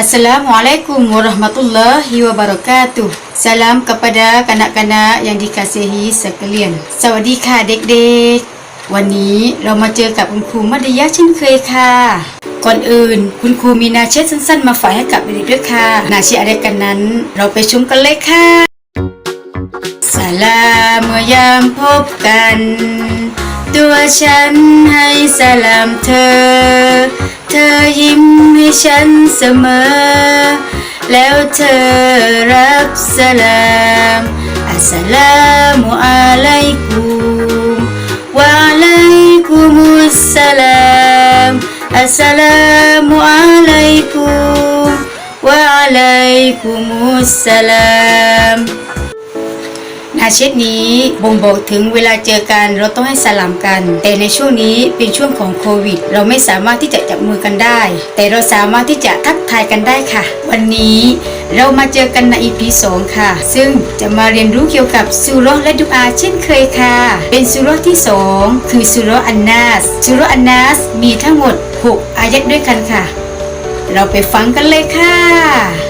Assalamualaikum warahmatullahi wabarakatuh. Salam kepada kanak-kanak yang dikasihi sekalian. สวัสดีค่ะเด็กๆ วันนี้เรามาเจอกับคุณครูมัธยะเช่นเคยค่ะ ก่อนอื่นคุณครูมีนาเช็ดสั้นๆ มาฝากให้กับเด็กๆด้วยค่ะ นาเช็ดอะไรกันนั้น เราไปชมกันเลยค่ะ สลามเมื่อยามพบกัน ตัวฉันให้สลามเธอ เธอยิ้มให้ฉันเสมอ แล้วเธอรับสลามอัสลามุอะลัยกุมวะอะลัยกุมุสสลามอัสสลามุอะลัยกุมวะอะลัยกุมุสสลาม อาเชตนี้บ่งบอกถึงเวลาเจอกันเราต้องให้สลามกัน แต่ในช่วงนี้เป็นช่วงของโควิด เราไม่สามารถที่จะจับมือกันได้ แต่เราสามารถที่จะทักทายกันได้ค่ะ วันนี้เรามาเจอกันใน EP 2 ค่ะ ซึ่งจะมาเรียนรู้เกี่ยวกับซูร์และดุอาเช่นเคยค่ะ เป็นซูร์ที่ 2 คือซูร์อันนาสซูร์อันนาสมีทั้งหมด 6 อายัดด้วยกันค่ะ เราไปฟังกันเลยค่ะ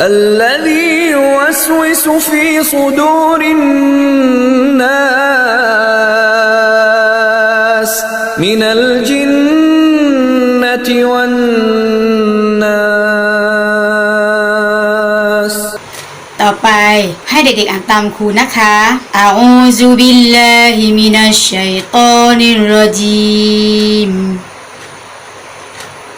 الذي يوسوس في صدور الناس من الجنة والناس ต่อไปให้เด็กๆอ่านตามครูนะคะอาอูซุบิ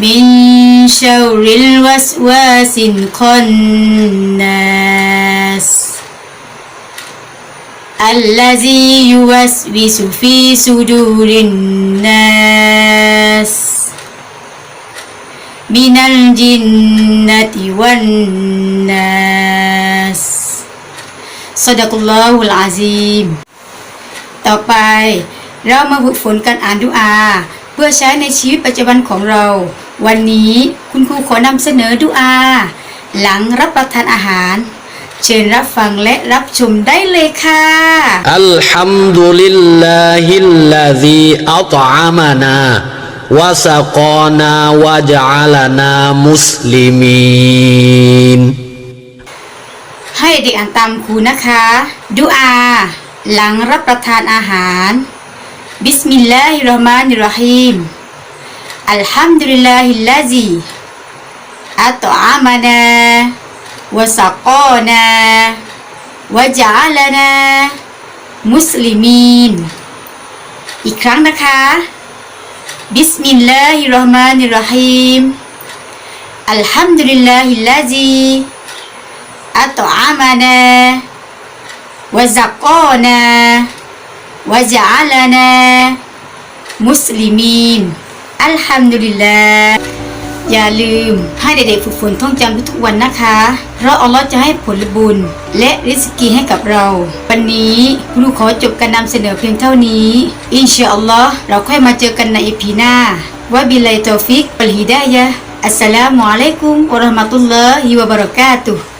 من شر الوسواس الخناس الذي يوسوس في صدور الناس من الجنة والناس صدق الله العظيم ต่อไปเรามาฝึกฝนการอ่านดุอา เพื่อใช้ในชีวิตปัจจุบันของเรา วันนี้คุณครูขอนำเสนอดุอา หลังรับประทานอาหาร เชิญรับฟังและรับชมได้เลยค่ะอัลฮัมดุลิลลาฮิลลาซีอัตอามานาวะสกานาวะจัลานามุสลิมินให้เด็กอ่านตามครูนะคะ ดุอา หลังรับประทานอาหาร บิสมิลลาฮิรเราะห์มานิรเราะฮีม อัลฮัมดุลิลลาฮิลลาซี أطعمنا وزقانا وجعلنا مسلمين อัลฮัมดุลิลลาห์อย่าลืมให้เด็กๆฝึกฝนท่องจำทุกๆวันนะคะ เพราะอัลลอฮ์จะให้ผลบุญ และริสกีให้กับเรา วันนี้ครูขอจบการนำเสนอเพียงเท่านี้ อินชาอัลลอฮ์เราค่อยมาเจอกันในอีพีหน้าวะบิลลาฮิตอฟิกวัลฮิดายะอัสสลามุอะลัยกุมวะเราะห์มะตุลลอฮิวะบะเราะกาตุฮ์